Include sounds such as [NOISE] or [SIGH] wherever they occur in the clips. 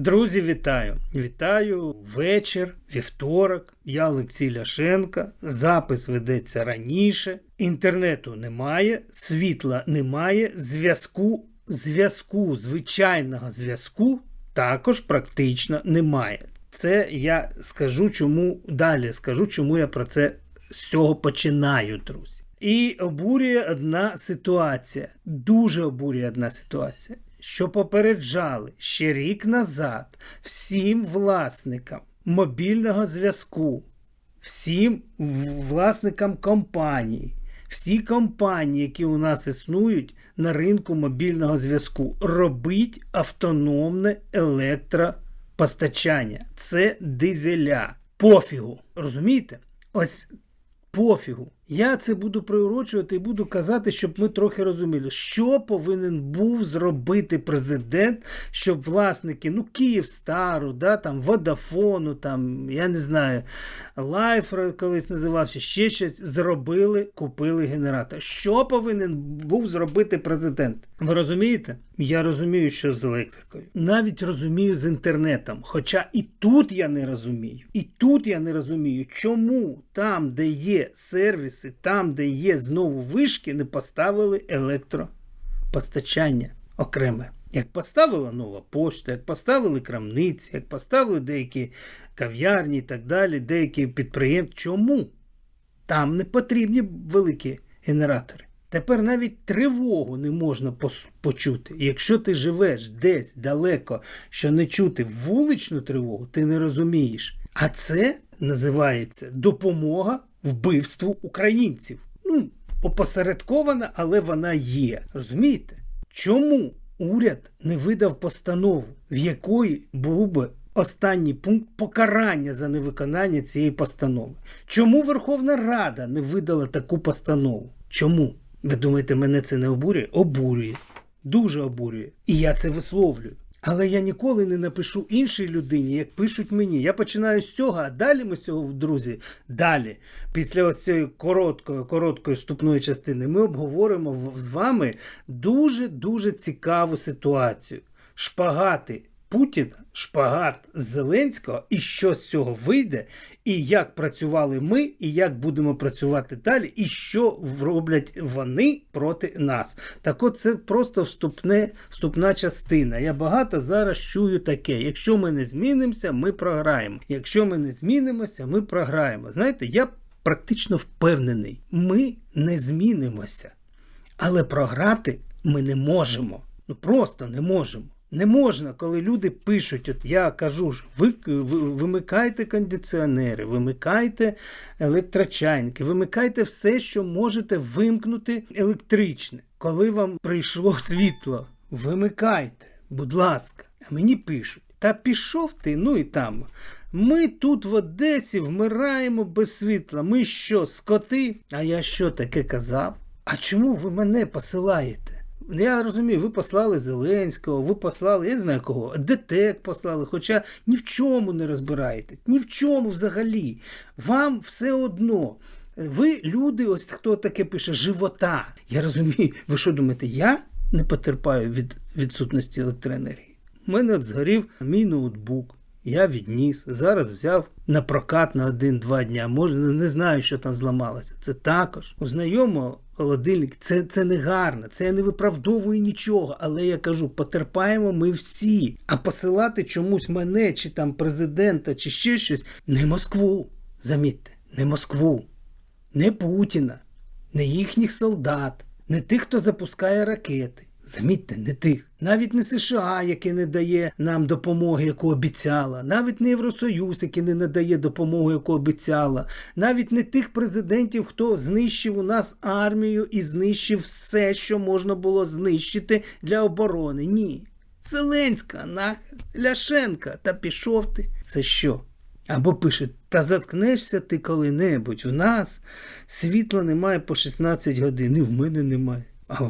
Друзі, вітаю! Вітаю вечір, вівторок. Я Олексій Ляшенко. Запис ведеться раніше. Інтернету немає, світла немає, зв'язку, зв'язку, звичайного зв'язку також практично немає. Це я скажу, чому далі скажу, чому я про це з цього починаю, друзі. І обурює одна ситуація. Дуже обурює одна ситуація що попереджали ще рік назад всім власникам мобільного зв'язку, всім власникам компаній, всі компанії, які у нас існують на ринку мобільного зв'язку, робіть автономне електропостачання. Це дизеля. Пофігу. Розумієте? Ось пофігу. Я це буду приурочувати і буду казати, щоб ми трохи розуміли, що повинен був зробити президент, щоб власники, ну, Київстару, да, там, Водафону, там, я не знаю, Лайф колись називався, ще щось зробили, купили генератор. Що повинен був зробити президент? Ви розумієте? Я розумію, що з електрикою. Навіть розумію з інтернетом. Хоча і тут я не розумію. І тут я не розумію, чому там, де є сервіси, там, де є знову вишки, не поставили електропостачання окреме. Як поставила нова пошта, як поставили крамниці, як поставили деякі кав'ярні і так далі, деякі підприємства. Чому? Там не потрібні великі генератори. Тепер навіть тривогу не можна почути. Якщо ти живеш десь далеко, що не чути вуличну тривогу, ти не розумієш. А це називається допомога вбивству українців. Ну, опосередкована, але вона є. Розумієте? Чому уряд не видав постанову, в якої був би останній пункт покарання за невиконання цієї постанови? Чому Верховна Рада не видала таку постанову? Чому? Ви думаєте, мене це не обурює? Обурює. Дуже обурює. І я це висловлюю. Але я ніколи не напишу іншій людині, як пишуть мені. Я починаю з цього, а далі ми з цього, друзі, далі, після ось цієї короткої, короткої вступної частини, ми обговоримо з вами дуже-дуже цікаву ситуацію. Шпагати Путіна, шпагат Зеленського, і що з цього вийде, і як працювали ми, і як будемо працювати далі, і що роблять вони проти нас. Так от це просто вступне, вступна частина. Я багато зараз чую таке: якщо ми не змінимося, ми програємо. Якщо ми не змінимося, ми програємо. Знаєте, я практично впевнений, ми не змінимося, але програти ми не можемо. Ну просто не можемо. Не можна, коли люди пишуть, от я кажу, ж, ви, ви вимикайте кондиціонери, вимикайте електрочайники, вимикайте все, що можете вимкнути електричне. Коли вам прийшло світло, вимикайте, будь ласка, а мені пишуть. Та пішов ти, ну і там. Ми тут в Одесі вмираємо без світла. Ми що, скоти? А я що таке казав? А чому ви мене посилаєте? Я розумію, ви послали Зеленського, ви послали, я не знаю кого, ДТЕК послали, хоча ні в чому не розбираєтесь, ні в чому взагалі. Вам все одно. Ви люди, ось хто таке пише, живота. Я розумію, ви що думаєте, я не потерпаю від відсутності електроенергії? У мене от згорів мій ноутбук. Я відніс, зараз взяв на прокат на один-два дня. Може, не знаю, що там зламалося. Це також у знайомого холодильник. Це це не гарно, це я не виправдовую нічого. Але я кажу, потерпаємо ми всі. А посилати чомусь мене, чи там президента, чи ще щось не Москву. Замітьте, не Москву, не Путіна, не їхніх солдат, не тих, хто запускає ракети. Замітьте, не тих, навіть не США, яке не дає нам допомоги, яку обіцяла, навіть не Євросоюз, який не надає допомогу, яку обіцяла, навіть не тих президентів, хто знищив у нас армію і знищив все, що можна було знищити для оборони. Ні. Зеленська, на Ляшенка, та пішов ти. Це що? Або пишуть, та заткнешся ти коли-небудь. В нас світла немає по 16 годин, і в мене немає. А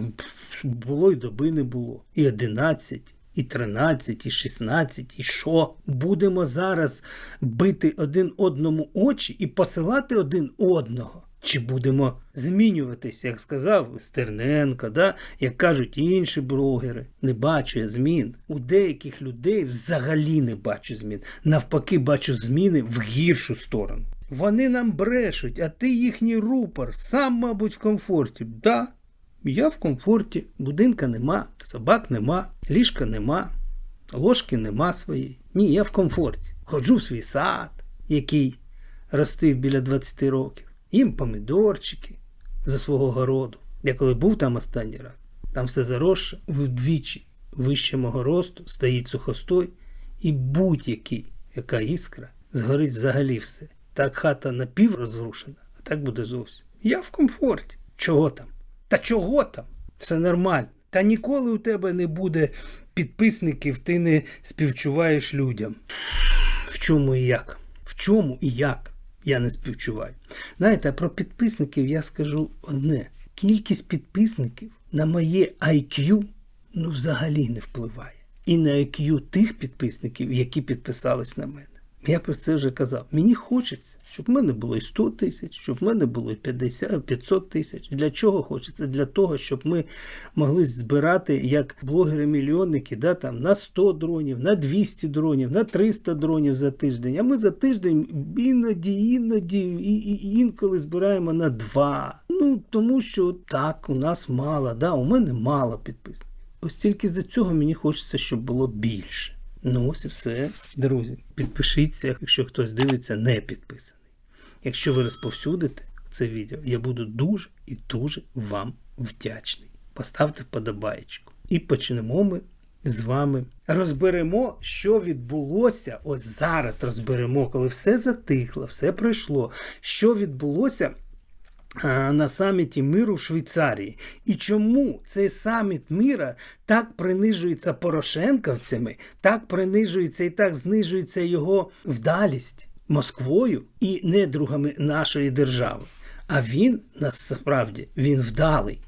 було й доби не було. І 11, і 13, і 16, і що? Будемо зараз бити один одному очі і посилати один одного. Чи будемо змінюватися, як сказав Стерненко, да? як кажуть інші блогери, не бачу я змін. У деяких людей взагалі не бачу змін. Навпаки, бачу зміни в гіршу сторону. Вони нам брешуть, а ти їхній рупор, сам, мабуть, в комфорті. Да, я в комфорті, будинка нема, собак нема, ліжка нема, ложки нема своєї. Ні, я в комфорті. Ходжу в свій сад, який ростив біля 20 років. Їм помідорчики за свого городу. Я коли був там останній раз, там все заросше, вдвічі вище мого росту, стоїть сухостой, і будь-який, яка іскра, згорить взагалі все. Так хата напіврозрушена, а так буде зовсім. Я в комфорті. Чого там? Та чого там? Все нормально. Та ніколи у тебе не буде підписників, ти не співчуваєш людям. В чому і як? В чому і як? Я не співчуваю. Знаєте, про підписників я скажу одне: кількість підписників на моє IQ ну взагалі не впливає. І на IQ тих підписників, які підписались на мене. Я про це вже казав. Мені хочеться, щоб в мене було і 100 тисяч, щоб в мене було і 50, 500 тисяч. Для чого хочеться? Для того, щоб ми могли збирати як блогери-мільйонники да, там, на 100 дронів, на 200 дронів, на 300 дронів за тиждень. А ми за тиждень іноді, іноді і, і інколи збираємо на 2. Ну, тому що так, у нас мало, да, у мене мало підписників. Ось тільки за цього мені хочеться, щоб було більше. Ну ось і все. Друзі, підпишіться, якщо хтось дивиться, не підписаний. Якщо ви розповсюдите це відео, я буду дуже і дуже вам вдячний. Поставте вподобаєчку. І почнемо ми з вами. Розберемо, що відбулося. Ось зараз розберемо, коли все затихло, все пройшло. Що відбулося на саміті миру в Швейцарії. І чому цей саміт мира так принижується Порошенковцями, так принижується і так знижується його вдалість Москвою і недругами нашої держави? А він насправді він вдалий,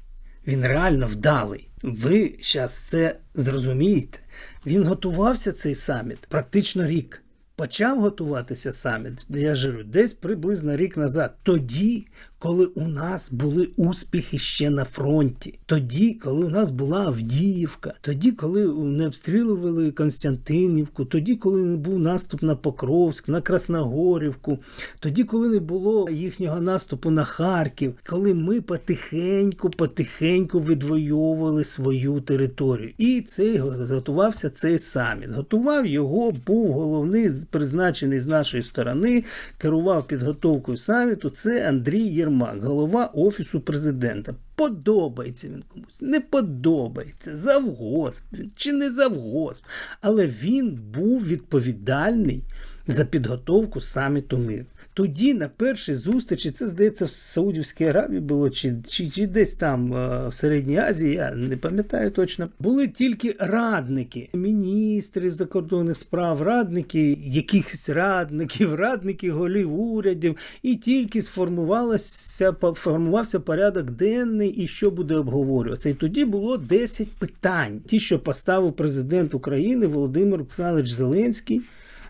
він реально вдалий. Ви зараз це зрозумієте. Він готувався цей саміт практично рік. Почав готуватися саміт, я жирю, десь приблизно рік назад. Тоді, коли у нас були успіхи ще на фронті, тоді, коли у нас була Авдіївка, тоді, коли не обстрілювали Константинівку, тоді, коли не був наступ на Покровськ, на Красногорівку, тоді, коли не було їхнього наступу на Харків, коли ми потихеньку, потихеньку відвоювали свою територію. І цей готувався цей саміт. Готував його, був головний призначений з нашої сторони, керував підготовкою саміту. Це Андрій Єрмак. Єрмак, голова Офісу президента. Подобається він комусь, не подобається, завгосп чи не завгосп. Але він був відповідальний за підготовку саміту миру. Тоді на першій зустрічі, це здається, в Саудівській Аравії було, чи чи, чи десь там е, в Середній Азії, я не пам'ятаю точно, були тільки радники міністрів закордонних справ, радники якихось радників, радники голів урядів, і тільки сформувалося формувався порядок денний і що буде обговорюватися. І тоді було 10 питань, ті, що поставив президент України Володимир Олександрович Зеленський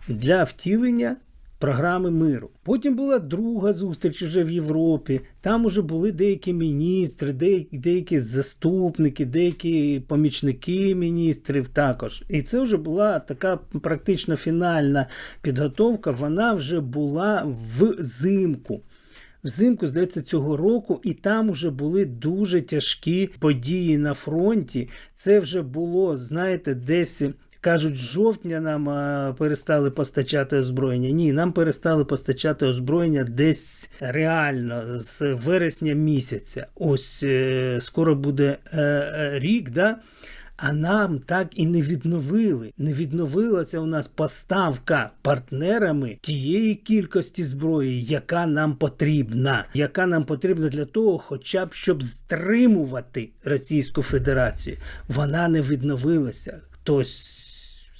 для втілення програми миру. Потім була друга зустріч уже в Європі. Там уже були деякі міністри, деякі, деякі заступники, деякі помічники міністрів також. І це вже була така практично фінальна підготовка. Вона вже була взимку. Взимку, здається, цього року, і там вже були дуже тяжкі події на фронті. Це вже було, знаєте, десь Кажуть, з жовтня нам а, перестали постачати озброєння. Ні, нам перестали постачати озброєння десь реально з вересня місяця. Ось е, скоро буде е, е, рік, да? а нам так і не відновили. Не відновилася у нас поставка партнерами тієї кількості зброї, яка нам потрібна, яка нам потрібна для того, хоча б щоб стримувати Російську Федерацію. Вона не відновилася. Хтось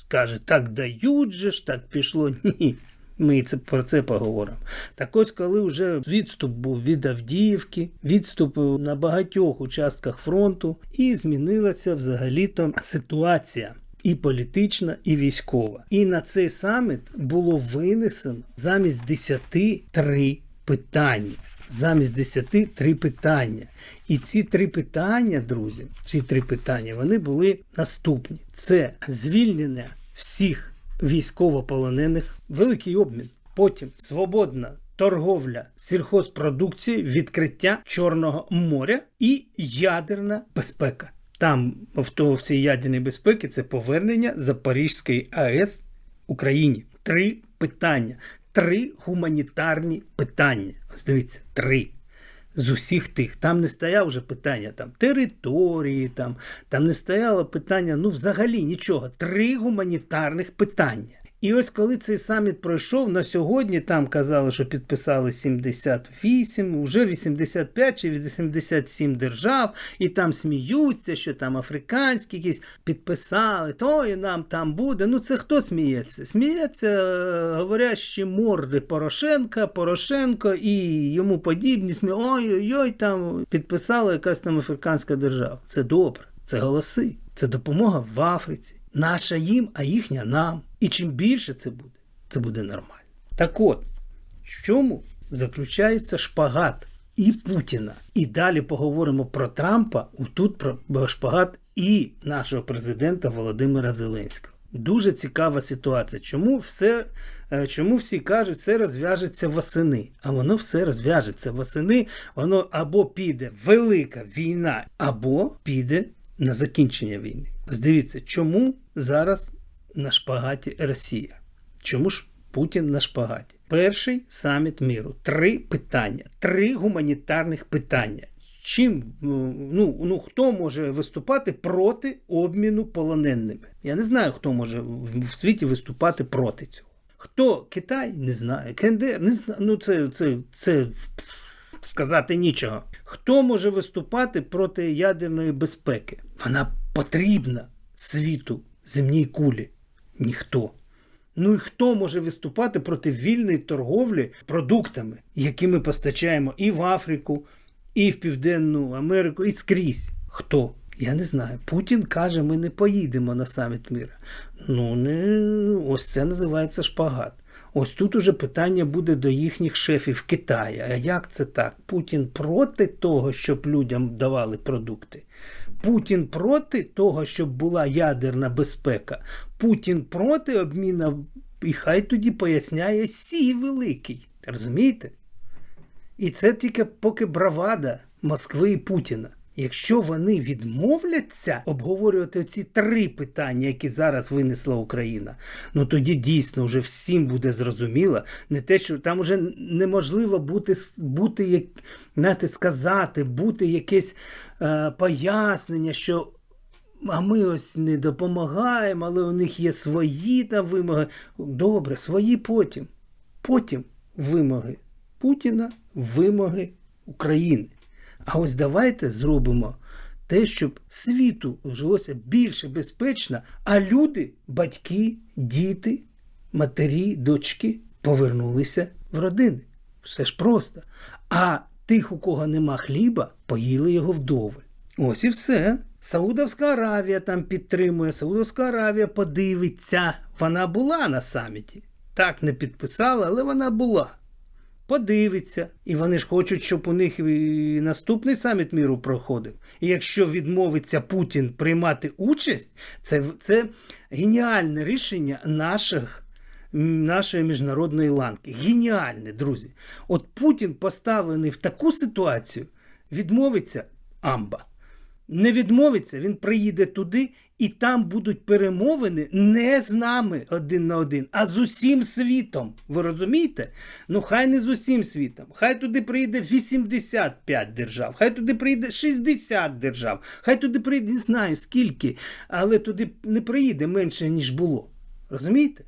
скаже, так дають же ж, так пішло. [LAUGHS] Ні. Ми це про це поговоримо. Так ось, коли вже відступ був від Авдіївки, відступ на багатьох участках фронту, і змінилася взагалі-то ситуація. І політична, і військова. І на цей саміт було винесено замість 10 три питання. Замість 10 три питання. І ці три питання, друзі, ці три питання, вони були наступні: це звільнення всіх військовополонених, великий обмін. Потім свободна торговля сільхозпродукцією, відкриття Чорного моря і ядерна безпека. Там в, то, в цій ядерній безпеці це повернення Запорізької АЕС Україні. Три питання, три гуманітарні питання. Ось дивіться, три. З усіх тих. Там не стояло вже питання там, території, там, там не стояло питання, ну взагалі нічого. Три гуманітарних питання. І ось коли цей саміт пройшов, на сьогодні там казали, що підписали 78, вже 85 чи 87 держав, і там сміються, що там африканські якісь підписали, то і нам там буде. Ну це хто сміється? Сміється е, говорящі морди Порошенка, Порошенко і йому подібні. Смі... Ой-ой-ой, там підписала якась там африканська держава. Це добре, це голоси, це допомога в Африці. Наша їм, а їхня нам. І чим більше це буде, це буде нормально. Так от, в чому заключається шпагат і Путіна? І далі поговоримо про Трампа, тут про шпагат і нашого президента Володимира Зеленського. Дуже цікава ситуація. Чому все, е, чому всі кажуть, все розв'яжеться восени? А воно все розв'яжеться восени, воно або піде велика війна, або піде на закінчення війни. Ось дивіться, чому зараз на шпагаті Росія? Чому ж Путін на шпагаті? Перший саміт міру. Три питання, три гуманітарних питання. Чим ну, ну хто може виступати проти обміну полоненими? Я не знаю, хто може в світі виступати проти цього. Хто Китай не знає, КНДР не знає. Ну це, це, це сказати нічого. Хто може виступати проти ядерної безпеки? Вона потрібна світу, земній кулі. Ніхто. Ну і хто може виступати проти вільної торговлі продуктами, які ми постачаємо і в Африку, і в Південну Америку, і скрізь? Хто? Я не знаю. Путін каже, ми не поїдемо на саміт міра. Ну, не ось це називається шпагат. Ось тут уже питання буде до їхніх шефів Китаю. А як це так? Путін проти того, щоб людям давали продукти. Путін проти того, щоб була ядерна безпека. Путін проти обміну, і хай тоді поясняє Сі Великий. Розумієте? І це тільки поки бравада Москви і Путіна. Якщо вони відмовляться обговорювати ці три питання, які зараз винесла Україна, ну тоді дійсно вже всім буде зрозуміло, не те, що там вже неможливо бути, бути як знаєте, сказати, бути якесь е, пояснення, що. А ми ось не допомагаємо, але у них є свої там вимоги. Добре, свої потім. Потім вимоги Путіна, вимоги України. А ось давайте зробимо те, щоб світу жилося більше безпечно, а люди, батьки, діти, матері, дочки повернулися в родини. Все ж просто. А тих, у кого нема хліба, поїли його вдови. Ось і все. Саудовська Аравія там підтримує, Саудовська Аравія подивиться. Вона була на саміті. Так не підписала, але вона була подивиться. І вони ж хочуть, щоб у них і наступний саміт міру проходив. І якщо відмовиться Путін приймати участь, це, це геніальне рішення наших. Нашої міжнародної ланки. Геніальне, друзі. От Путін поставлений в таку ситуацію, відмовиться амба. Не відмовиться, він приїде туди, і там будуть перемовини не з нами один на один, а з усім світом. Ви розумієте? Ну, хай не з усім світом. Хай туди приїде 85 держав, хай туди приїде 60 держав, хай туди приїде, не знаю скільки, але туди не приїде менше, ніж було. Розумієте?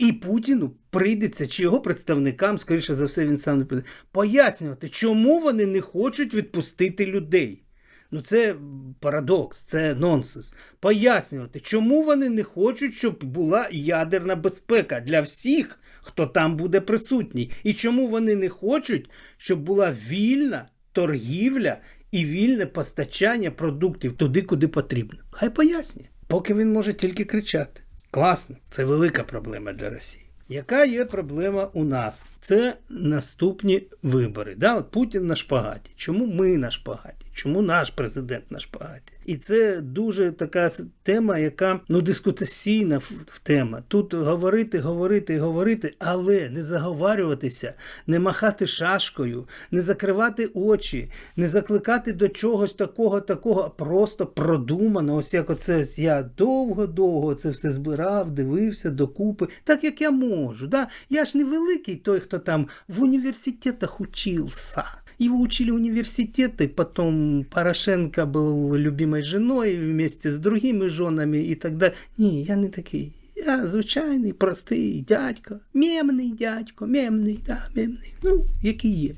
І Путіну прийдеться, чи його представникам, скоріше за все, він сам не прийде, пояснювати, чому вони не хочуть відпустити людей. Ну це парадокс, це нонсенс. Пояснювати, чому вони не хочуть, щоб була ядерна безпека для всіх, хто там буде присутній, і чому вони не хочуть, щоб була вільна торгівля і вільне постачання продуктів туди, куди потрібно. Хай пояснює, поки він може тільки кричати. Класно, це велика проблема для Росії. Яка є проблема у нас? Це наступні вибори. Да? От Путін на шпагаті. Чому ми на шпагаті? Чому наш президент на шпагаті? І це дуже така тема, яка ну дискутаційна тема. Тут говорити, говорити, говорити, але не заговарюватися, не махати шашкою, не закривати очі, не закликати до чогось такого, такого, а просто продумано. Ось як оце ось я довго-довго це все збирав, дивився докупи, так як я можу. Да? Я ж не великий той, хто там в університетах учився. Его учили университеты, потом Порошенко был любимой женой вместе с другими женами и далее. Ні, я не такий. Я звичайний, простий дядько, мемний дядько, мемний, да, мемний. Ну, який є.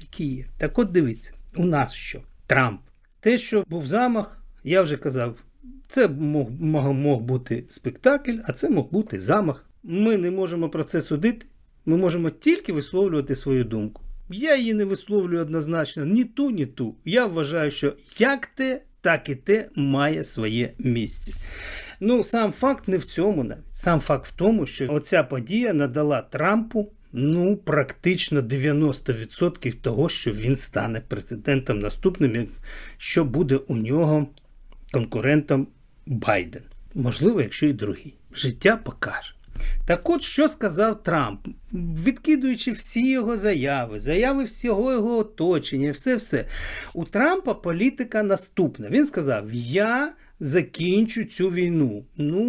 Який є. Так от дивіться, у нас що? Трамп. Те, що був замах, я вже казав, це мог, мог бути спектакль, а це мог бути замах. Ми не можемо про це судити. Ми можемо тільки висловлювати свою думку. Я її не висловлюю однозначно ні ту, ні ту. Я вважаю, що як те, так і те має своє місце. Ну, сам факт не в цьому навіть. Сам факт в тому, що оця подія надала Трампу ну, практично 90% того, що він стане президентом наступним, що буде у нього конкурентом Байден. Можливо, якщо і другий. Життя покаже. Так от, що сказав Трамп, відкидуючи всі його заяви, заяви всього його оточення, все-все. У Трампа політика наступна. Він сказав: Я закінчу цю війну. Ну,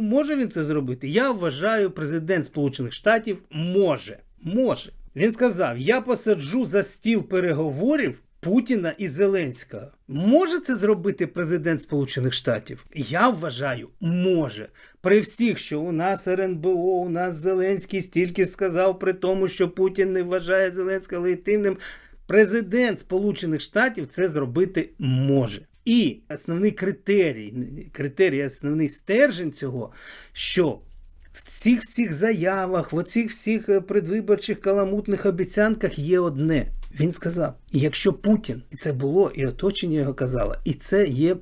може він це зробити? Я вважаю, президент Сполучених Штатів може. Може. Він сказав: Я посаджу за стіл переговорів. Путіна і Зеленського. Може це зробити президент Сполучених Штатів? Я вважаю, може. При всіх, що у нас РНБО, у нас Зеленський стільки сказав при тому, що Путін не вважає Зеленського легітимним. Президент Сполучених Штатів це зробити може. І основний критерій, критерій, основний стержень цього, що в цих всіх заявах, в оцих всіх е, предвиборчих каламутних обіцянках є одне. Він сказав: якщо Путін, і це було, і оточення його казало, і це є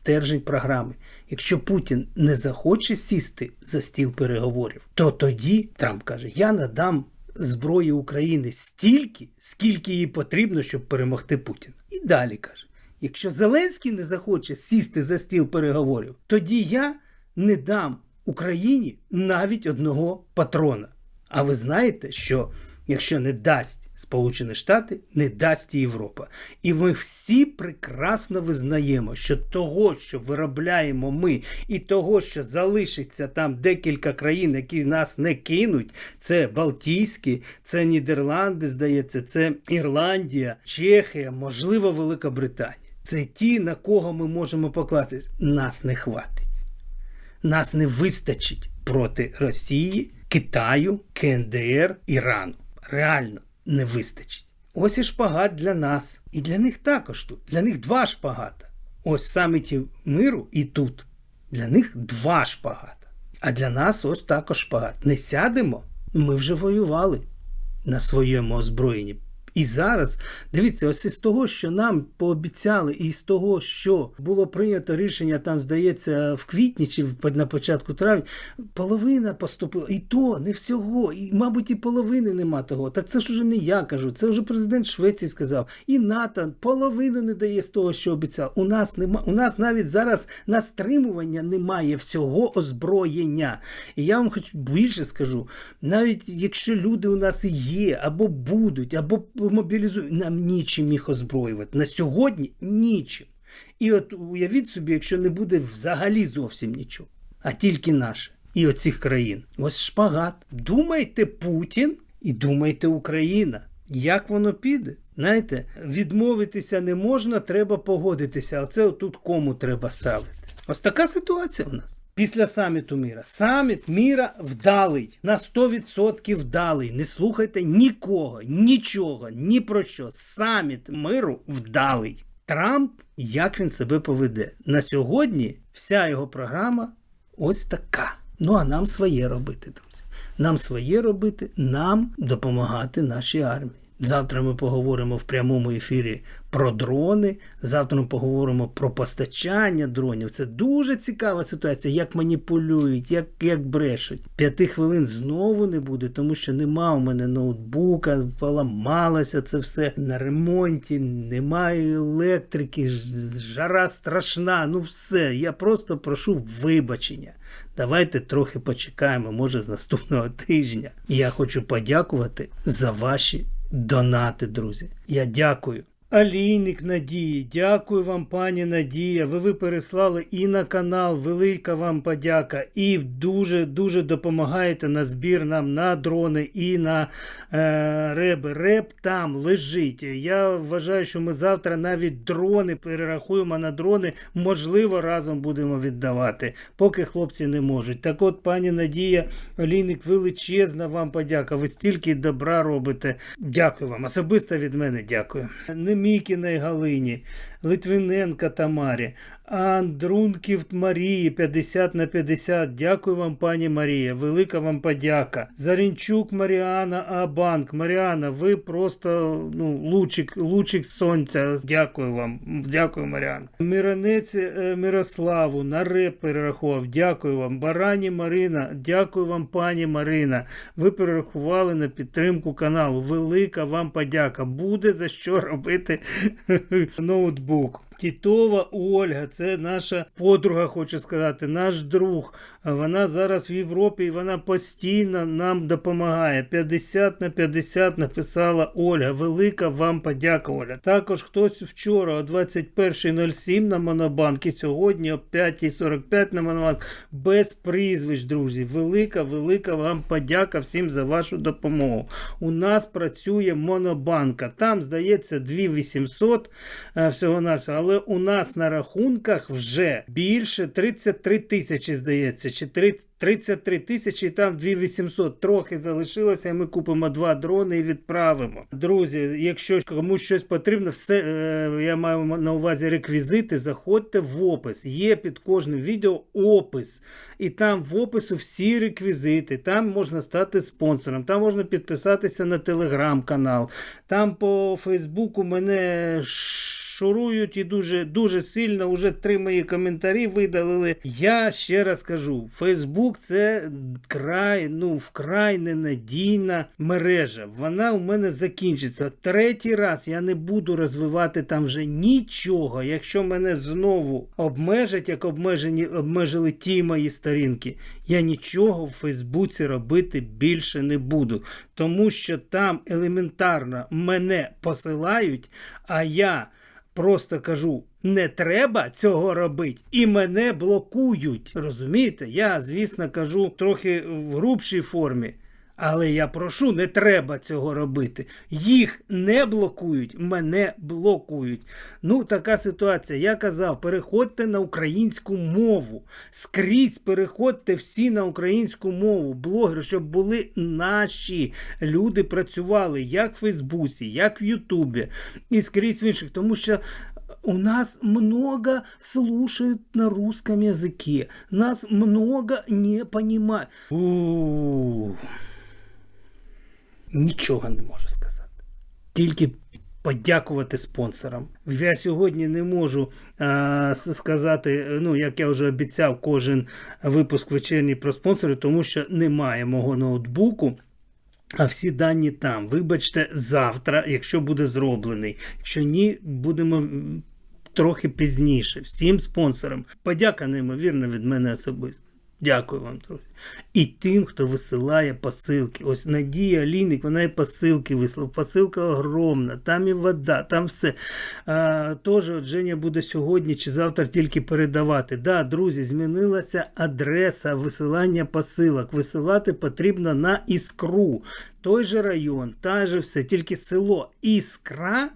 стержень програми. Якщо Путін не захоче сісти за стіл переговорів, то тоді Трамп каже: Я надам зброї України стільки, скільки їй потрібно, щоб перемогти Путіна. І далі каже: якщо Зеленський не захоче сісти за стіл переговорів, тоді я не дам Україні навіть одного патрона. А ви знаєте, що якщо не дасть Сполучені Штати, не дасть Європа. І ми всі прекрасно визнаємо, що того, що виробляємо ми, і того, що залишиться там декілька країн, які нас не кинуть, це Балтійські, це Нідерланди, здається, це Ірландія, Чехія, можливо, Велика Британія. Це ті, на кого ми можемо покластись. Нас не хватить. Нас не вистачить проти Росії, Китаю, КНДР, Ірану. Реально не вистачить. Ось і шпагат для нас. І для них також тут. Для них два шпагата. Ось в саміті миру і тут. Для них два шпагата. А для нас ось також шпагат. Не сядемо. Ми вже воювали на своєму озброєнні. І зараз, дивіться, ось із того, що нам пообіцяли, і з того, що було прийнято рішення, там, здається, в квітні чи на початку травня, половина поступила. І то не всього. І, мабуть, і половини нема того. Так це ж уже не я кажу, це вже президент Швеції сказав. І НАТО половину не дає з того, що обіцяв. У нас нема, у нас навіть зараз на стримування немає всього озброєння. І я вам хоч більше скажу, навіть якщо люди у нас є, або будуть, або мобілізують, нам нічим їх озброювати. На сьогодні нічим. І от уявіть собі, якщо не буде взагалі зовсім нічого, а тільки наше. І оцих країн. Ось шпагат. Думайте Путін і думайте Україна. Як воно піде? Знаєте, відмовитися не можна, треба погодитися. Оце тут кому треба ставити. Ось така ситуація у нас. Після саміту міра. Саміт міра вдалий. На 100% вдалий. Не слухайте нікого, нічого, ні про що. Саміт миру вдалий. Трамп, як він себе поведе. На сьогодні вся його програма ось така. Ну а нам своє робити, друзі. Нам своє робити, нам допомагати нашій армії. Завтра ми поговоримо в прямому ефірі про дрони. Завтра ми поговоримо про постачання дронів. Це дуже цікава ситуація, як маніпулюють, як як брешуть. П'яти хвилин знову не буде, тому що нема у мене ноутбука, поламалося це все на ремонті, немає електрики, жара страшна. Ну все. Я просто прошу вибачення. Давайте трохи почекаємо, може, з наступного тижня. Я хочу подякувати за ваші донати, друзі. Я дякую. Алійник Надії, дякую вам, пані Надія. Ви ви переслали і на канал. Велика вам подяка. І дуже-дуже допомагаєте на збір нам на дрони і на е, реби. Реп там лежить. Я вважаю, що ми завтра навіть дрони перерахуємо на дрони. Можливо, разом будемо віддавати, поки хлопці не можуть. Так от, пані Надія, Алійник, величезна вам подяка. Ви стільки добра робите. Дякую вам. Особисто від мене дякую. Мікіної Галині, Литвиненка Тамарі, Андрунків Марії 50 на 50. Дякую вам, пані Марія. Велика вам подяка. Зарінчук Маріана Абанк. Маріана, ви просто ну, лучик, лучик сонця. Дякую вам. Дякую, Маріана. Миронець е, Мирославу, на реп перерахував. Дякую вам. Барані Марина, дякую вам, пані Марина. Ви перерахували на підтримку каналу. Велика вам подяка. Буде за що робити [LAUGHS] ноутбук. Тітова Ольга, це наша подруга, хочу сказати, наш друг. Вона зараз в Європі і вона постійно нам допомагає. 50 на 50 написала Ольга. Велика вам подяка, Оля. Також хтось вчора о 21.07 на Монобанк і сьогодні о 5.45 на Монобанк без прізвищ, друзі. Велика, велика вам подяка всім за вашу допомогу. У нас працює Монобанка. Там, здається, 2800 е, всього-навсього, але у нас на рахунках вже більше 33 тисячі, здається, чи 33 тисячі, там 2800 трохи залишилося, і ми купимо два дрони і відправимо. Друзі, якщо комусь щось потрібно, все е, я маю на увазі реквізити, заходьте в опис. Є під кожним відео опис. І там в опису всі реквізити. Там можна стати спонсором, там можна підписатися на телеграм-канал, там по Фейсбуку мене шурують і дуже дуже сильно. Уже три мої коментарі видалили. Я ще раз кажу: Фейсбук це край, ну вкрай ненадійна мережа. Вона у мене закінчиться. Третій раз я не буду розвивати там вже нічого. Якщо мене знову обмежать, як обмежені обмежили ті мої сторінки, я нічого в Фейсбуці робити більше не буду. Тому що там елементарно мене посилають, а я просто кажу, не треба цього робити, і мене блокують. Розумієте? Я, звісно, кажу трохи в грубшій формі. Але я прошу, не треба цього робити. Їх не блокують, мене блокують. Ну, така ситуація. Я казав, переходьте на українську мову. Скрізь переходьте всі на українську мову. Блогери, щоб були наші люди працювали як в Фейсбуці, як в Ютубі і скрізь в інших. Тому що. У нас много слушают на русском языке. Нас много не понимают. У -у -у нічого не можу сказати. Тільки подякувати спонсорам. Я сьогодні не можу а, сказати, ну, як я вже обіцяв, кожен випуск вечірній про спонсори, тому що немає мого ноутбуку. А всі дані там. Вибачте, завтра, якщо буде зроблений. Якщо ні, будемо трохи пізніше. Всім спонсорам. Подяка неймовірна від мене особисто. Дякую вам, друзі. І тим, хто висилає посилки. Ось Надія Ліник, вона і посилки вислала. Посилка огромна, там і вода, там все. А, Тож Женя буде сьогодні чи завтра тільки передавати. Да, друзі, змінилася адреса висилання посилок. Висилати потрібно на іскру. Той же район, та же все, тільки село Іскра.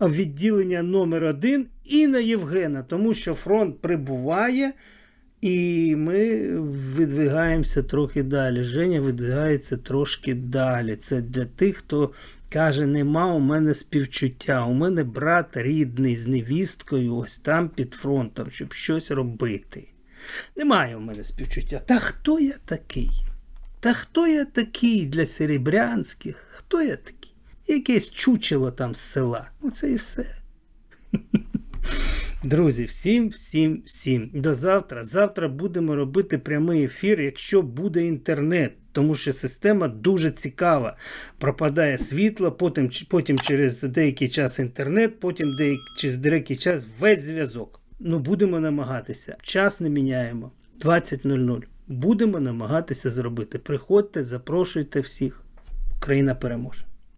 Відділення номер один і на Євгена, тому що фронт прибуває. І ми видвигаємося трохи далі. Женя видвигається трошки далі. Це для тих, хто каже, нема у мене співчуття. У мене брат рідний з невісткою, ось там під фронтом, щоб щось робити. Немає у мене співчуття. Та хто я такий? Та хто я такий для серебрянських? Хто я такий? якесь чучело там з села. Оце і все. [LAUGHS] Друзі, всім, всім, всім. До завтра. Завтра будемо робити прямий ефір, якщо буде інтернет. Тому що система дуже цікава. Пропадає світло, потім, потім через деякий час інтернет, потім деякий, через деякий час весь зв'язок. Ну, будемо намагатися. Час не міняємо. 20.00. Будемо намагатися зробити. Приходьте, запрошуйте всіх. Україна переможе.